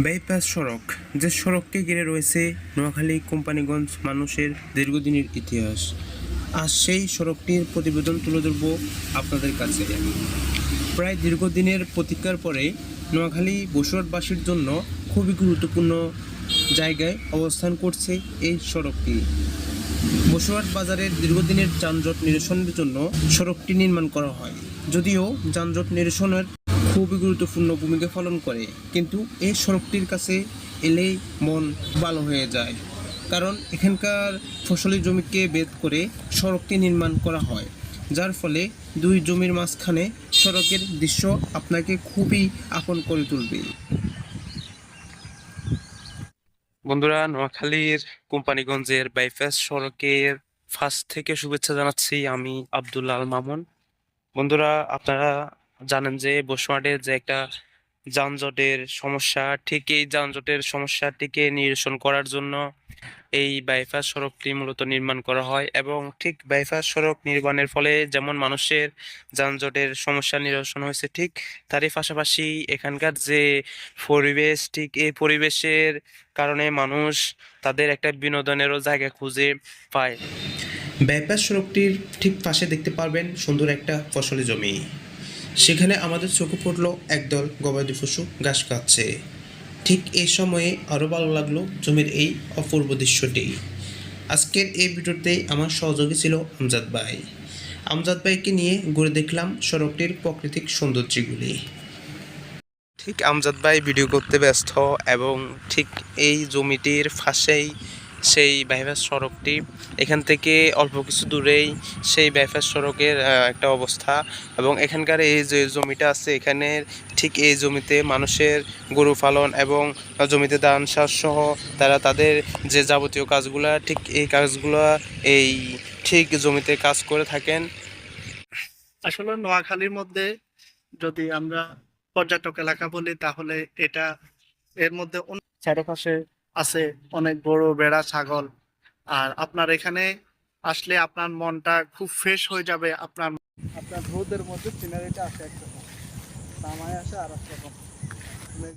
Bypass সড়ক, যে সড়ককে ঘিরে রয়েছে নোয়াখালী কোম্পানিগঞ্জ মানুষের দীর্ঘদিনের ইতিহাস। আর সেই সড়কটির প্রতিবেদন তুলে ধরব আপনাদের কাছে। প্রায় দীর্ঘদিনের প্রতীক্ষার পরে নোয়াখালী বসুরহাটবাসীর জন্য খুবই গুরুত্বপূর্ণ জায়গায় অবস্থান করছে এই সড়কটি। বসুরহাট বাজারের দীর্ঘদিনের যানজট নিরসনের জন্য সড়কটি নির্মাণ করা হয়। যদিও যানজট নিরসনের খুবই গুরুত্বপূর্ণ ভূমিকা পালন করে। কিন্তু এই সড়কটির কাছে এলেই মন ভালো হয়ে যায়। কারণ এখানকার ফসলি জমিকে বেদ করে সড়কটি নির্মাণ করা হয়। যার ফলে দুই জমির মাঝখানে সড়কের দৃশ্য আপনাকে খুবই আপন করে তুলবে। বন্ধুরা, নোয়াখালীর কোম্পানিগঞ্জের বাইপাস সড়কের ফার্স্ট থেকে শুভেচ্ছা জানাচ্ছি আমি আব্দুল্লাহ আল মামুন। বন্ধুরা, আপনারা জানেন যে বসুয়াটের যে একটা যানজটের সমস্যা, ঠিক এই যানজটের সমস্যাটিকে নিরসন করার জন্য এই বাইপাস সড়কটি মূলত নির্মাণ করা হয় এবং ঠিক বাইপাস সড়ক নির্মাণের ফলে যেমন মানুষের যানজটের সমস্যা নিরসন হয়েছে, ঠিক তারই পাশাপাশি এখানকার যে পরিবেশ, ঠিক এই পরিবেশের কারণে মানুষ তাদের একটা বিনোদনেরও জায়গা খুঁজে পায়। বাইপাস সড়কটির ঠিক পাশে দেখতে পারবেন সুন্দর একটা ফসলি জমি। সেখানে আমাদের চোখে পড়ল একদল গবাদি পশু ঘাস খাচ্ছে। ঠিক এই সময়ে আরও ভালো লাগল জমির এই অপূর্ব দৃশ্যটি। আজকের এই ভিডিওতে আমার সহযোগী ছিল আমজাদ ভাই। আমজাদ ভাইকে নিয়ে ঘুরে দেখলাম সড়কটির প্রাকৃতিক সৌন্দর্যগুলি। ঠিক আমজাদ ভাই ভিডিও করতে ব্যস্ত এবং ঠিক এই জমিটির পাশেই সেই বাইপাস সড়কটি। এখান থেকে অল্প কিছু দূরেই সেই বাইপাস সড়কের একটা অবস্থা এবং এখানকার এই যে জমিটা আছে এখানে ঠিক এই জমিতে মানুষের গরু পালন এবং জমিতে ধান চাষ সহ তারা তাদের যে যাবতীয় কাজগুলা ঠিক এই কাজগুলা এই ঠিক জমিতে কাজ করে থাকেন। আসলে নোয়াখালীর মধ্যে যদি আমরা পর্যটক এলাকা বলি তাহলে এটা এর মধ্যে চারপাশে আছে অনেক বড় বেড়া ছাগল। আর আপনার এখানে আসলে আপনার মনটা খুব ফ্রেশ হয়ে যাবে, আপনার আপনার রোদের মধ্যে সিনারিটা আসে একরকম তামায় আসে আর একরকম